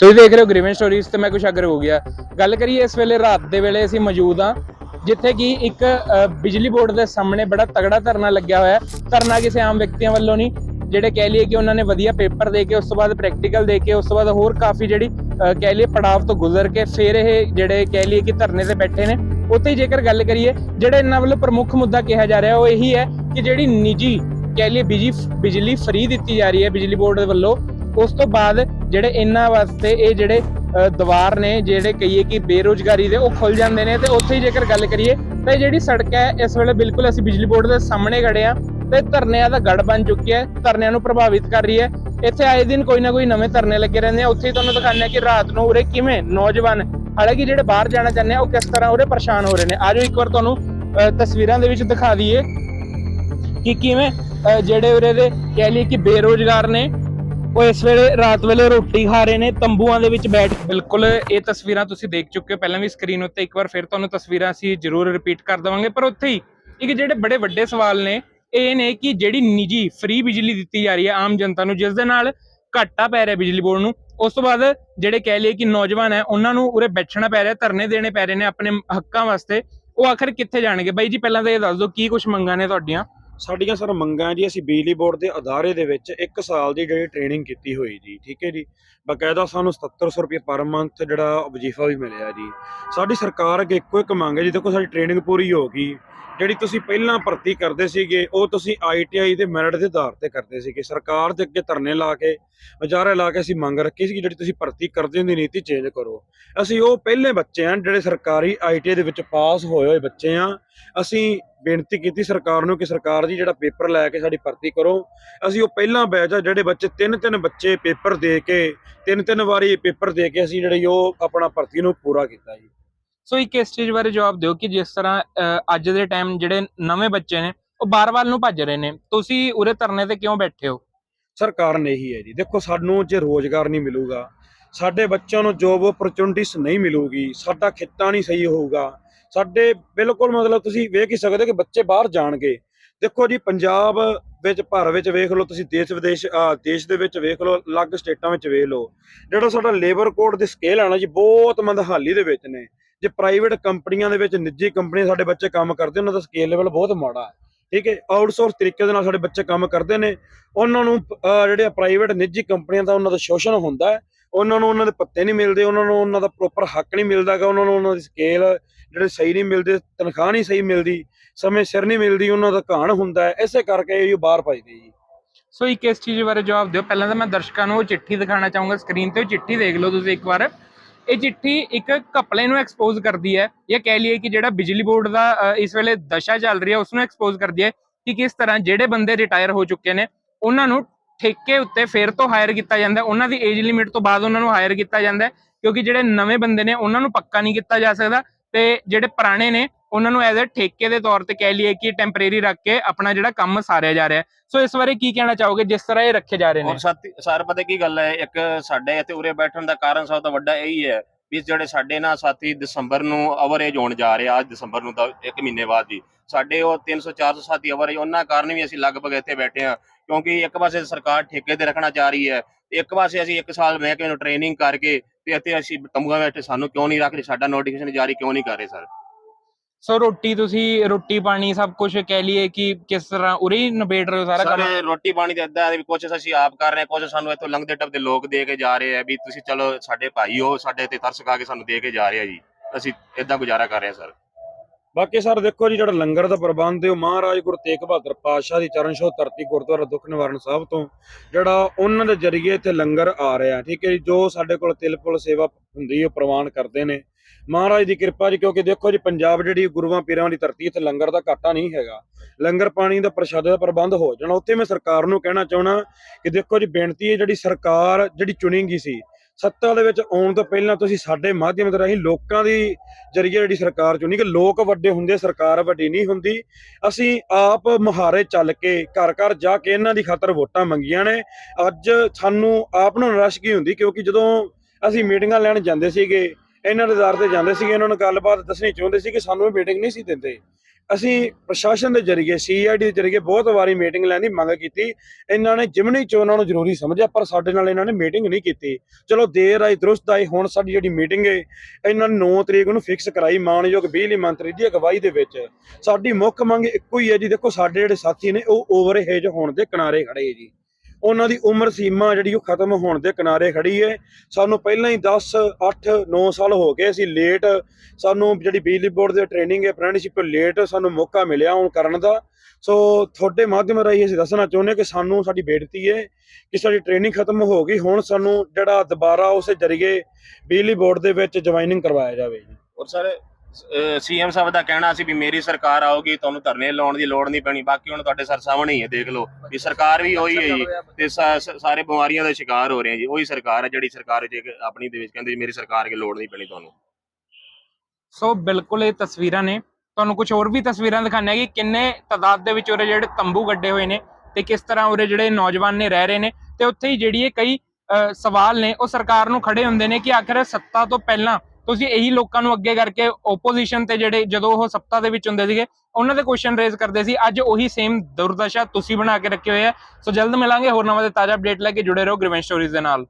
ਤੁਸੀਂ ਦੇਖ ਰਹੇ ਹੋ ਗ੍ਰੀਵਨ ਸਟੋਰੀਜ਼ ਤੇ ਮੈਂ ਕੁਛ ਅਗਰ ਹੋ ਗਿਆ। ਗੱਲ ਕਰੀਏ ਇਸ ਵੇਲੇ ਰਾਤ ਦੇ ਵੇਲੇ ਅਸੀਂ ਮੌਜੂਦ ਹਾਂ, ਜਿੱਥੇ ਕਿ ਇੱਕ ਬਿਜਲੀ ਬੋਰਡ ਦੇ ਸਾਹਮਣੇ ਬੜਾ ਤਗੜਾ ਧਰਨਾ ਲੱਗਿਆ ਹੋਇਆ ਹੈ। ਧਰਨਾ ਕਿਸੇ ਆਮ ਵਿਅਕਤੀਆਂ ਵੱਲੋਂ ਨਹੀਂ, ਜਿਹੜੇ ਕਹਿ ਲਈਏ ਕਿ ਉਹਨਾਂ ਨੇ ਵਧੀਆ ਪੇਪਰ ਦੇ ਕੇ, ਉਸ ਤੋਂ ਬਾਅਦ ਪ੍ਰੈਕਟੀਕਲ ਦੇ ਕੇ, ਉਸ ਤੋਂ ਬਾਅਦ ਹੋਰ ਕਾਫੀ ਜਿਹੜੀ ਕਹਿ ਲਈਏ ਪੜਾਵ ਤੋਂ ਗੁਜ਼ਰ ਕੇ ਫਿਰ ਇਹ ਜਿਹੜੇ ਕਹਿ ਲਈਏ ਕਿ ਧਰਨੇ ਤੇ ਬੈਠੇ ਨੇ, ਉੱਥੇ ਜੇਕਰ ਗੱਲ ਕਰੀਏ, ਜਿਹੜਾ ਇਹਨਾਂ ਵੱਲੋਂ ਪ੍ਰਮੁੱਖ ਮੁੱਦਾ ਕਿਹਾ ਜਾ ਰਿਹਾ, ਉਹ ਇਹੀ ਹੈ ਕਿ ਜਿਹੜੀ ਨਿੱਜੀ, ਕਹਿ ਲਈਏ ਬਿਜ਼ੀ, ਬਿਜਲੀ ਫ੍ਰੀ ਦਿੱਤੀ ਜਾ ਰਹੀ ਹੈ ਬਿਜਲੀ ਬੋਰਡ ਦੇ ਵੱਲੋਂ, ਉਸ ਤੋਂ ਬਾਅਦ ਜਿਹੜੇ ਇਹਨਾਂ ਵਾਸਤੇ ਇਹ ਜਿਹੜੇ ਅ, ਨੇ ਜਿਹੜੇ ਕਹੀਏ ਕਿ ਬੇਰੋਜ਼ਗਾਰੀ ਦੇ ਉਹ ਖੁੱਲ ਜਾਂਦੇ ਨੇ ਤੇ ਉੱਥੇ ਹੀ ਜੇਕਰ ਗੱਲ ਕਰੀਏ ਤਾਂ ਜਿਹੜੀ ਸੜਕ ਹੈ ਇਸ ਵੇਲੇ ਬਿਲਕੁਲ ਅਸੀਂ ਬਿਜਲੀ ਬੋਰਡ ਦੇ ਸਾਹਮਣੇ ਖੜੇ ਆ ਤੇ ਧਰਨਿਆਂ ਦਾ ਗੜ ਬਣ ਚੁੱਕਿਆ ਹੈ ਧਰਨਿਆਂ ਨੂੰ ਪ੍ਰਭਾਵਿਤ ਕਰ ਰਹੀ ਹੈ। ਇੱਥੇ ਆਏ ਦਿਨ ਕੋਈ ਨਾ ਕੋਈ ਨਵੇਂ ਧਰਨੇ ਲੱਗੇ ਰਹਿੰਦੇ ਆ ਉੱਥੇ ਹੀ ਤੁਹਾਨੂੰ ਦਿਖਾਉਂਦੇ ਆ ਕਿ ਰਾਤ ਨੂੰ ਉਰੇ ਕਿਵੇਂ ਨੌਜਵਾਨ ਹਾਲਾਂਕਿ ਜਿਹੜੇ ਬਾਹਰ ਜਾਣਾ ਚਾਹੁੰਦੇ ਆ ਉਹ ਕਿਸ ਤਰ੍ਹਾਂ ਉਰੇ ਪਰੇਸ਼ਾਨ ਹੋ ਰਹੇ ਨੇ। ਆਜੋ ਇੱਕ ਵਾਰ ਤੁਹਾਨੂੰ ਅ, ਤਸਵੀਰਾਂ ਦੇ ਵਿੱਚ ਦਿਖਾ ਦਈਏ ਕਿ ਕਿਵੇਂ ਜਿਹੜੇ ਉਰੇ ਦੇ ਕਹਿ ਲਈਏ ਕਿ ਬੇਰੋਜ਼ਗਾਰ ਨੇ ਉਹ ਇਸ ਵੇਲੇ ਰਾਤ ਵੇਲੇ ਰੋਟੀ ਖਾ ਰਹੇ ਨੇ, ਤੰਬੂਆਂ ਦੇ ਵਿੱਚ ਬੈਠ ਬਿਲਕੁਲ, ਇਹ ਤਸਵੀਰਾਂ ਤੁਸੀਂ ਦੇਖ ਚੁੱਕੇ ਹੋ। ਪਹਿਲਾਂ ਵੀ ਸਕਰੀਨ ਉੱਤੇ ਇੱਕ ਵਾਰ ਫਿਰ ਤੁਹਾਨੂੰ ਤਸਵੀਰਾਂ ਅਸੀਂ ਜ਼ਰੂਰ ਰਿਪੀਟ ਕਰ ਦਵਾਂਗੇ। ਪਰ ਉੱਥੇ ਹੀ ਇੱਕ ਜਿਹੜੇ ਬੜੇ ਵੱਡੇ ਸਵਾਲ ਨੇ, ਇਹ ਨੇ ਕਿ ਜਿਹੜੀ ਨਿੱਜੀ ਫ੍ਰੀ ਬਿਜਲੀ ਦਿੱਤੀ ਜਾ ਰਹੀ ਹੈ ਆਮ ਜਨਤਾ ਨੂੰ, ਜਿਸ ਦੇ ਨਾਲ ਘਾਟਾ ਪੈ ਰਿਹਾ ਬਿਜਲੀ ਬੋਰਡ ਨੂੰ, ਉਸ ਤੋਂ ਬਾਅਦ ਜਿਹੜੇ ਕਹਿ ਲਈਏ ਕਿ ਨੌਜਵਾਨ ਹੈ, ਉਹਨਾਂ ਨੂੰ ਉਰੇ ਬੈਠਣਾ ਪੈ ਰਿਹਾ, ਧਰਨੇ ਦੇਣੇ ਪੈ ਰਹੇ ਨੇ ਆਪਣੇ ਹੱਕਾਂ ਵਾਸਤੇ। ਉਹ ਆਖਰ ਕਿੱਥੇ ਜਾਣਗੇ? ਬਾਈ ਜੀ, ਪਹਿਲਾਂ ਤਾਂ ਇਹ ਦੱਸ ਦਿਓ, ਕੀ ਕੁਝ ਮੰਗਾਂ ਨੇ ਤੁਹਾਡੀਆਂ? ਸਾਡੀਆਂ ਸਰ ਮੰਗਾਂ ਜੀ, ਅਸੀਂ ਬਿਜਲੀ ਬੋਰਡ ਦੇ ਅਦਾਰੇ ਦੇ ਵਿੱਚ 1 ਸਾਲ ਦੀ ਜਿਹੜੀ ਟ੍ਰੇਨਿੰਗ ਕੀਤੀ ਹੋਈ ਜੀ, ਠੀਕ ਹੈ ਜੀ? ਬਕਾਇਦਾ ਸਾਨੂੰ 7700 ਰੁਪਏ ਪਰ ਮੰਥ ਜਿਹੜਾ ਵਜੀਫਾ ਵੀ ਮਿਲਿਆ ਜੀ। ਸਾਡੀ ਸਰਕਾਰ ਅੱਗੇ ਇੱਕੋ ਇੱਕ ਮੰਗ ਹੈ ਜੀ, ਦੇਖੋ ਸਾਡੀ ਟ੍ਰੇਨਿੰਗ ਪੂਰੀ ਹੋ ਗਈ। ਜਿਹੜੀ ਤੁਸੀਂ ਪਹਿਲਾਂ ਭਰਤੀ ਕਰਦੇ ਸੀਗੇ, ਉਹ ਤੁਸੀਂ ਆਈਟੀਆਈ ਦੇ ਮੈਰਿਟ ਦੇ ਆਧਾਰ ਤੇ ਕਰਦੇ ਸੀਗੇ। ਸਰਕਾਰ ਦੇ ਅੱਗੇ ਧਰਨੇ ਲਾ ਕੇ, ਵਿਚਾਰੇ ਲਾ ਕੇ ਅਸੀਂ ਮੰਗ ਰੱਖੀ ਸੀ ਜਿਹੜੀ ਤੁਸੀਂ ਭਰਤੀ ਕਰਦੇ ਹੁੰਦੀ ਨੀਤੀ ਚੇਂਜ ਕਰੋ। ਅਸੀਂ ਉਹ ਪਹਿਲੇ ਬੱਚੇ ਆ ਜਿਹੜੇ ਸਰਕਾਰੀ ਆਈਟੀਆਈ ਦੇ ਵਿੱਚ ਪਾਸ ਹੋਏ ਹੋਏ ਬੱਚੇ ਆ ਅਸੀਂ ਬੇਨਤੀ ਕੀਤੀ ਸਰਕਾਰ ਨੂੰ ਕਿ ਸਰਕਾਰ ਜੀ ਜਿਹੜਾ ਪੇਪਰ ਲੈ ਕੇ ਸਾਡੀ ਭਰਤੀ ਕਰੋ। ਅਸੀਂ ਉਹ ਪਹਿਲਾਂ ਬੈਚ ਆ ਜਿਹੜੇ ਬੱਚੇ ਤਿੰਨ ਤਿੰਨ ਬੱਚੇ ਪੇਪਰ ਦੇ ਕੇ ਤਿੰਨ ਤਿੰਨ ਵਾਰੀ ਪੇਪਰ ਦੇ ਕੇ ਅਸੀਂ ਜਿਹੜੀ ਉਹ ਆਪਣਾ ਭਰਤੀ ਨੂੰ ਪੂਰਾ ਕੀਤਾ ਜੀ। ਸੋ ਇੱਕ ਇਸ ਚੀਜ਼ ਬਾਰੇ ਜਵਾਬ ਦਿਓ ਕਿ ਜਿਸ ਤਰ੍ਹਾਂ ਅੱਜ ਦੇ ਟਾਈਮ ਜਿਹੜੇ ਨਵੇਂ ਬੱਚੇ ਨੇ ਉਹ ਬਾਰ-ਬਾਰ ਨੂੰ ਭੱਜ ਰਹੇ ਨੇ। ਤੁਸੀਂ ਉਰੇ ਧਰਨੇ ਤੇ ਕਿਉਂ ਬੈਠੇ ਹੋ? ਸਰਕਾਰ ਨੇ ਇਹੀ ਹੈ ਜੀ। ਦੇਖੋ ਸਾਨੂੰ ਜੇ ਰੋਜ਼ਗਾਰ ਨਹੀਂ ਮਿਲੂਗਾ ਸਾਡੇ ਬੱਚਿਆਂ ਨੂੰ ਜੋਬ ਓਪਰਚੁਨਿਟੀਜ਼ ਨਹੀਂ ਮਿਲੂਗੀ ਸਾਡਾ ਖਿੱਤਾ ਨਹੀਂ ਸਹੀ ਹੋਊਗਾ ਸਾਡੇ ਬਿਲਕੁਲ ਮਤਲਬ ਤੁਸੀਂ ਵੇਖ ਹੀ ਸਕਦੇ ਕਿ ਬੱਚੇ ਬਾਹਰ ਜਾਣਗੇ। ਦੇਖੋ ਜੀ, ਪੰਜਾਬ ਵਿੱਚ, ਭਾਰਤ ਵਿੱਚ ਵੇਖ ਲਓ, ਤੁਸੀਂ ਦੇਸ਼ ਵਿਦੇਸ਼ ਦੇਸ਼ ਦੇ ਵਿੱਚ ਵੇਖ ਲਓ, ਅਲੱਗ ਸਟੇਟਾਂ ਵਿੱਚ ਵੇਖ ਲਓ। ਜਿਹੜਾ ਸਾਡਾ ਲੇਬਰ ਕੋਡ ਦੇ ਸਕੇਲ ਆ ਨਾ ਜੀ, ਬਹੁਤ ਮੰਦਹਾਲੀ ਦੇ ਵਿੱਚ ਨੇ। ਜੇ ਪ੍ਰਾਈਵੇਟ ਕੰਪਨੀਆਂ ਦੇ ਵਿੱਚ, ਨਿੱਜੀ ਕੰਪਨੀਆਂ ਸਾਡੇ ਬੱਚੇ ਕੰਮ ਕਰਦੇ, ਉਹਨਾਂ ਦਾ ਸਕੇਲ ਲੈਵਲ ਬਹੁਤ ਮਾੜਾ ਹੈ। ਠੀਕ ਹੈ ਆਊਟਸੋਰਸ ਤਰੀਕੇ ਦੇ ਨਾਲ ਸਾਡੇ ਬੱਚੇ ਕੰਮ ਕਰਦੇ ਨੇ। ਉਹਨਾਂ ਨੂੰ, ਅਹ, ਜਿਹੜੇ ਪ੍ਰਾਈਵੇਟ ਨਿੱਜੀ ਕੰਪਨੀਆਂ ਦਾ ਉਹਨਾਂ ਦਾ ਸ਼ੋਸ਼ਣ ਹੁੰਦਾ ਹੈ। ਉਹਨਾਂ ਨੂੰ ਉਹਨਾਂ ਦੇ ਪੱਤੇ ਨਹੀਂ ਮਿਲਦੇ, ਉਹਨਾਂ ਨੂੰ ਉਹਨਾਂ ਦਾ ਪ੍ਰੋਪਰ ਹੱਕ ਨਹੀਂ ਮਿਲਦਾਗਾ ਉਹਨਾਂ ਨੂੰ ਉਹਨਾਂ ਦੀ ਸਕੇਲ ਜਿਹੜੇ ਸਹੀ ਨਹੀਂ ਮਿਲਦੇ, ਤਨਖਾਹ ਨਹੀਂ ਸਹੀ ਮਿਲਦੀ, ਸਮੇਂ ਸਿਰ ਨਹੀਂ ਮਿਲਦੀ, ਉਹਨਾਂ ਦਾ ਘਾਣ ਹੁੰਦਾ ਹੈ, ਇਸੇ ਕਰਕੇ ਇਹ ਬਾਹਰ ਭਜਦੇ ਜੀ। ਸੋ ਇੱਕ ਇਸ ਚੀਜ਼ ਬਾਰੇ ਜਵਾਬ ਦਿਓ। ਪਹਿਲਾਂ ਤਾਂ ਮੈਂ ਦਰਸ਼ਕਾਂ ਨੂੰ ਉਹ ਚਿੱਠੀ ਦਿਖਾਣਾ ਚਾਹੂੰਗਾ ਸਕਰੀਨ ਤੇ ਚਿੱਠੀ ਦੇਖ ਲਓ ਤੁਸੀਂ ਇੱਕ ਵਾਰ। ਇਹ ਚਿੱਠੀ ਇੱਕ ਘਪਲੇ ਨੂੰ ਐਕਸਪੋਜ਼ ਕਰਦੀ ਹੈ, ਜਾਂ ਕਹਿ ਲਈਏ ਕਿ ਜਿਹੜਾ ਬਿਜਲੀ ਬੋਰਡ ਦਾ ਇਸ ਵੇਲੇ ਦਸ਼ਾ ਚੱਲ ਰਹੀ ਹੈ ਉਸ ਨੂੰ ਐਕਸਪੋਜ਼ ਕਰਦੀ ਹੈ ਕਿ ਕਿਸ ਤਰ੍ਹਾਂ ਜਿਹੜੇ ਬੰਦੇ ਰਿਟਾਇਰ ਹੋ ਚੁੱਕੇ ਨੇ, ਉਹਨਾਂ ਨੂੰ ਠੇਕੇ ਉੱਤੇ ਫੇਰ ਤੋਂ ਹਾਇਰ ਕੀਤਾ ਜਾਂਦਾ ਹੈ। ਉਹਨਾਂ ਦੀ ਏਜ ਲਿਮਿਟ ਤੋਂ ਬਾਅਦ ਉਹਨਾਂ ਨੂੰ ਹਾਇਰ ਕੀਤਾ ਜਾਂਦਾ ਕਿਉਂਕਿ ਜਿਹੜੇ ਨਵੇਂ ਬੰਦੇ ਨੇ, ਉਹਨਾਂ ਨੂੰ ਪੱਕਾ ਨਹੀਂ ਕੀਤਾ ਜਾ ਸਕਦਾ। ਤੇ ਜਿਹੜੇ ਪੁਰਾਣੇ ਨੇ, ਉਹਨਾਂ ਨੂੰ ਐਜ਼ ਅ ਠੇਕੇ ਦੇ ਤੌਰ ਤੇ ਕਹਿ ਲਈਏ ਕਿ ਟੈਂਪਰੇਰੀ ਰੱਖ ਕੇ ਆਪਣਾ ਜਿਹੜਾ ਕੰਮ ਸਾਰਿਆ ਜਾ ਰਿਹਾ ਸੋ ਇਸ ਬਾਰੇ ਕੀ ਕਹਿਣਾ ਚਾਹੋਗੇ ਜਿਸ ਤਰ੍ਹਾਂ ਇਹ ਰੱਖੇ ਜਾ ਰਹੇ ਨੇ? ਔਰ ਸਰ ਪਤਾ ਕੀ ਗੱਲ ਹੈ, ਇੱਕ ਸਾਡੇ ਇੱਥੇ ਉਰੇ ਬੈਠਣ ਦਾ ਕਾਰਨ ਸਭ ਤੋਂ ਵੱਡਾ ਇਹੀ ਹੈ ਵੀ ਜਿਹੜੇ ਸਾਡੇ ਨਾ ਸਾਥੀ ਦਸੰਬਰ ਨੂੰ ਅਵਰੇਜ ਹੋਣ ਜਾ ਰਹੇ ਆ, ਅੱਜ ਦਸੰਬਰ ਨੂੰ ਤਾਂ ਇੱਕ ਮਹੀਨੇ ਬਾਅਦ ਜੀ। ਸਾਡੇ ਉਹ 300 400 ਸਾਥੀ ਅਵਰੇਜ ਉਹਨਾਂ ਕਾਰਨ ਵੀ ਅਸੀਂ ਲਗਭਗ ਇੱਥੇ ਬੈਠੇ ਆ ਕਿਉਂਕਿ ਇੱਕ ਪਾਸੇ ਸਰਕਾਰ ਠੇਕੇ ਤੇ ਰੱਖਣਾ ਚਾਹ ਰਹੀ ਹੈ, ਇੱਕ ਪਾਸੇ ਅਸੀਂ ਇੱਕ ਸਾਲ ਮਹਿਕਮੇ ਨੂੰ ਟ੍ਰੇਨਿੰਗ ਕਰਕੇ ਤੇ ਇੱਥੇ ਅਸੀਂ ਤੰਬੂਆਂ ਵਿੱਚ ਸਾਨੂੰ ਕਿਉਂ ਨਹੀਂ ਰੱਖ ਰਹੇ ਸਾਡਾ ਨੋਟੀਫਿਕੇਸ਼ਨ ਜਾਰੀ ਕਿਉਂ ਨਹੀਂ ਕਰ ਰਹੇ ਸਰ? ਸੋ ਰੋਟੀ ਤੁਸੀਂ ਰੋਟੀ ਪਾਣੀ ਸਭ ਕੁਝ ਕਹਿ ਲਈਏ ਕਿ ਕਿਸ ਤਰ੍ਹਾਂ ਉਰੇ ਹੀ ਨਿਬੇੜ ਰਹੇ ਹੋ ਸਾਰਾ ਕੰਮ? ਸਾਰੇ ਰੋਟੀ ਪਾਣੀ ਏਦਾਂ ਹੈ ਵੀ ਕੁਛ ਅਸੀਂ ਆਪ ਕਰ ਰਹੇ ਹਾਂ ਕੁਛ ਸਾਨੂੰ ਇੱਥੋਂ ਲੰਘਦੇ ਟੱਪਦੇ ਲੋਕ ਦੇ ਕੇ ਜਾ ਰਹੇ ਆ ਵੀ ਤੁਸੀਂ ਚਲੋ ਸਾਡੇ ਭਾਈ ਹੋ ਸਾਡੇ ਤੇ ਤਰਸ ਖਾ ਕੇ ਸਾਨੂੰ ਦੇ ਕੇ ਜਾ ਰਹੇ ਆ ਜੀ। ਅਸੀਂ ਏਦਾਂ ਗੁਜ਼ਾਰਾ ਕਰ ਰਹੇ ਹਾਂ ਸਰ। ਬਾਕੀ ਸਰ ਦੇਖੋ ਜੀ ਜਿਹੜਾ ਲੰਗਰ ਦਾ ਪ੍ਰਬੰਧ ਹੈ, ਉਹ ਮਹਾਰਾਜ ਗੁਰੂ ਤੇਗ ਬਹਾਦਰ ਪਾਤਸ਼ਾਹ ਦੀ ਚਰਨ ਛੋਹ ਧਰਤੀ ਗੁਰਦੁਆਰਾ ਦੁੱਖ ਨਿਵਾਰਨ ਸਾਹਿਬ ਤੋਂ ਜਿਹੜਾ ਉਹਨਾਂ ਦੇ ਜਰੀਏ ਇੱਥੇ ਲੰਗਰ ਆ ਰਿਹਾ ਠੀਕ ਹੈ ਜੀ, ਜੋ ਸਾਡੇ ਕੋਲ ਤਿਲ ਪੁਲ ਸੇਵਾ ਹੁੰਦੀ ਹੈ, ਉਹ ਪ੍ਰਵਾਨ ਕਰਦੇ ਨੇ। ਮਹਾਰਾਜ ਦੀ ਕਿਰਪਾ ਜੀ, ਕਿਉਂਕਿ ਦੇਖੋ ਜੀ, ਪੰਜਾਬ ਜਿਹੜੀ ਗੁਰੂਆਂ ਪੀਰਾਂ ਦੀ ਧਰਤੀ ਇੱਥੇ ਲੰਗਰ ਦਾ ਘਾਟਾ ਨਹੀਂ ਹੈਗਾ। ਲੰਗਰ ਪਾਣੀ ਦਾ ਪ੍ਰਸ਼ਾਦੇ ਦਾ ਪ੍ਰਬੰਧ ਹੋ ਜਾਣਾ। ਉੱਥੇ ਮੈਂ ਸਰਕਾਰ ਨੂੰ ਕਹਿਣਾ ਚਾਹਣਾ ਕਿ ਦੇਖੋ ਜੀ, ਬੇਨਤੀ ਹੈ ਜਿਹੜੀ ਸਰਕਾਰ ਜਿਹੜੀ ਚੁਣੀ ਗਈ ਸੀ ਸੱਤਾ ਦੇ ਵਿੱਚ ਆਉਣ ਤੋਂ ਪਹਿਲਾਂ ਤੁਸੀਂ ਸਾਡੇ ਮਾਧਿਅਮ ਦੇ ਰਾਹੀਂ ਲੋਕਾਂ ਦੀ ਜਰੀਏ ਜਿਹੜੀ ਸਰਕਾਰ ਚੁਣੀ ਕਿ ਲੋਕ ਵੱਡੇ ਹੁੰਦੇ, ਸਰਕਾਰ ਵੱਡੀ ਨਹੀਂ ਹੁੰਦੀ। ਅਸੀਂ ਆਪ ਮੁਹਾਰੇ ਚੱਲ ਕੇ ਘਰ ਘਰ ਜਾ ਕੇ ਇਹਨਾਂ ਦੀ ਖਾਤਰ ਵੋਟਾਂ ਮੰਗੀਆਂ ਨੇ। ਅੱਜ ਸਾਨੂੰ ਆਪ ਨੂੰ ਨਿਰਾਸ਼ਗੀ ਹੁੰਦੀ? ਕਿਉਂਕਿ ਜਦੋਂ ਅਸੀਂ ਮੀਟਿੰਗਾਂ ਲੈਣ ਜਾਂਦੇ ਸੀਗੇ, ਇਹਨਾਂ ਦੇ ਦਰ ਤੇ ਜਾਂਦੇ ਸੀਗੇ, ਇਹਨਾਂ ਨੂੰ ਗੱਲਬਾਤ ਦੱਸਣੀ ਚਾਹੁੰਦੇ ਸੀ ਕਿ ਸਾਨੂੰ ਇਹ ਮੀਟਿੰਗ ਨਹੀਂ ਸੀ ਦਿੰਦੇ। ਅਸੀਂ ਪ੍ਰਸ਼ਾਸਨ ਦੇ ਜਰੀਏ ਸੀਆਈਡੀ ਦੇ ਜਰੀਏ ਬਹੁਤ ਵਾਰੀ ਮੀਟਿੰਗ ਲੈਣ ਦੀ ਮੰਗ ਕੀਤੀ। ਇਹਨਾਂ ਨੇ ਜਿਮਣੀ ਚੋਣਾਂ ਨੂੰ ਜ਼ਰੂਰੀ ਸਮਝਿਆ, ਪਰ ਸਾਡੇ ਨਾਲ ਇਹਨਾਂ ਨੇ ਮੀਟਿੰਗ ਨਹੀਂ ਕੀਤੀ। ਚਲੋ ਦੇਰ ਆਈ, ਦਰੁਸਤ ਆਈ, ਹੁਣ ਸਾਡੀ ਜਿਹੜੀ ਮੀਟਿੰਗ ਹੈ ਇਹਨਾਂ ਨੇ 9 ਤਰੀਕ ਨੂੰ ਫਿਕਸ ਕਰਾਈ ਮਾਨਯੋਗ ਬਿਜਲੀ ਮੰਤਰੀ ਦੀ ਅਗਵਾਈ ਦੇ ਵਿੱਚ। ਸਾਡੀ ਮੁੱਖ ਮੰਗ ਇੱਕੋ ਹੀ ਹੈ ਜੀ, ਦੇਖੋ ਸਾਡੇ ਜਿਹੜੇ ਸਾਥੀ ਨੇ, ਉਹ ਓਵਰਹੇਜ ਹੋਣ ਦੇ ਕਿਨਾਰੇ ਖੜੇ ਜੀ। ਉਹਨਾਂ ਦੀ ਉਮਰ ਸੀਮਾ ਜਿਹੜੀ ਉਹ ਖਤਮ ਹੋਣ ਦੇ ਕਿਨਾਰੇ ਖੜੀ ਹੈ ਸਾਨੂੰ ਪਹਿਲਾਂ ਹੀ 10 8 9 ਸਾਲ ਹੋ ਗਏ ਅਸੀਂ ਲੇਟ ਸਾਨੂੰ ਜਿਹੜੀ ਬਿਜਲੀ ਬੋਰਡ ਦੇ ਟ੍ਰੇਨਿੰਗ ਹੈ ਅਪ੍ਰੈਂਟਿਸਸ਼ਿਪ ਲੇਟ ਸਾਨੂੰ ਮੌਕਾ ਮਿਲਿਆ ਹੁਣ ਕਰਨ ਦਾ। ਸੋ ਤੁਹਾਡੇ ਮਾਧਿਅਮ ਰਾਹੀਂ ਅਸੀਂ ਦੱਸਣਾ ਚਾਹੁੰਦੇ ਹਾਂ ਕਿ ਸਾਨੂੰ ਸਾਡੀ ਬੇਨਤੀ ਹੈ ਕਿ ਸਾਡੀ ਟ੍ਰੇਨਿੰਗ ਖਤਮ ਹੋ ਗਈ। ਹੁਣ ਸਾਨੂੰ ਜਿਹੜਾ ਦੁਬਾਰਾ ਉਸੇ ਜਰੀਏ ਬਿਜਲੀ ਬੋਰਡ ਦੇ ਵਿੱਚ ਜੁਆਇਨਿੰਗ ਕਰਵਾਇਆ ਜਾਵੇ ਔਰ ਸਰ ਸੀਐਮ ਸਾਹਿਬ ਦਾ ਕਹਿਣਾ ਸੀ ਵੀ ਮੇਰੀ ਸਰਕਾਰ ਆਊਗੀ, ਤੁਹਾਨੂੰ ਧਰਨੇ ਲਾਉਣ ਦੀ ਲੋੜ ਨਹੀਂ ਪੈਣੀ, ਬਾਕੀ ਹੁਣ ਤੁਹਾਡੇ ਸਰ ਸਾਹਮਣੇ ਹੀ ਹੈ, ਦੇਖ ਲਓ। ਵੀ ਸਰਕਾਰ ਵੀ ਉਹੀ ਹੈ ਜੀ, ਤੇ ਸਾਰੇ ਬਿਮਾਰੀਆਂ ਦਾ ਸ਼ਿਕਾਰ ਹੋ ਰਹੇ ਆ ਜੀ, ਉਹੀ ਸਰਕਾਰ ਹੈ ਜਿਹੜੀ ਸਰਕਾਰ ਜੇ ਆਪਣੀ ਦੇ ਵਿੱਚ ਕਹਿੰਦੇ ਮੇਰੀ ਸਰਕਾਰ ਕੇ ਲੋੜ ਨਹੀਂ ਪੈਣੀ ਤੁਹਾਨੂੰ। ਸੋ ਬਿਲਕੁਲ ਇਹ ਤਸਵੀਰਾਂ ਨੇ। ਤੁਹਾਨੂੰ ਕੁਝ ਹੋਰ ਵੀ ਤਸਵੀਰਾਂ ਦਿਖਾਣੇ ਕਿ ਕਿੰਨੇ ਤਾਦਾਦ ਦੇ ਵਿੱਚ ਉਰੇ ਜਿਹੜੇ ਤੰਬੂ ਗੱਡੇ ਹੋਏ ਨੇ ਤੇ ਕਿਸ ਤਰ੍ਹਾਂ ਉਰੇ ਜਿਹੜੇ ਨੌਜਵਾਨ ਨੇ ਰਹਿ ਰਹੇ ਨੇ ਤੇ ਉੱਥੇ ਹੀ ਜਿਹੜੀ ਇਹ ਕਈ ਸਵਾਲ ਨੇ, ਉਹ ਸਰਕਾਰ ਨੂੰ ਖੜੇ ਹੁੰਦੇ ਨੇ ਕਿ ਆਖਰ ਸੱਤਾ ਤੋਂ ਪਹਿਲਾਂ ਤੁਸੀਂ ਇਹੀ ਲੋਕਾਂ ਨੂੰ ਅੱਗੇ ਕਰਕੇ ਓਪੋਜੀਸ਼ਨ ਤੇ ਜਿਹੜੇ ਜਦੋਂ ਉਹ ਸੱਤਾ ਦੇ ਵਿੱਚ ਹੁੰਦੇ ਸੀਗੇ, ਉਹਨਾਂ ਦੇ ਕੁਐਸਚਨ ਰੇਜ਼ ਕਰਦੇ ਸੀ, ਅੱਜ ਉਹੀ ਸੇਮ ਦੁਰਦਸ਼ਾ ਤੁਸੀਂ ਬਣਾ ਕੇ ਰੱਖੇ ਹੋਏ ਆ। ਸੋ ਜਲਦ ਮਿਲਾਂਗੇ, ਹੋਰ ਨਵਾਂ ਤੇ ਤਾਜ਼ਾ ਅਪਡੇਟ ਲੈ ਕੇ ਜੁੜੇ ਰਹੋ ਗ੍ਰੀਵੈਂਸ ਸਟੋਰੀਜ਼ ਦੇ ਨਾਲ।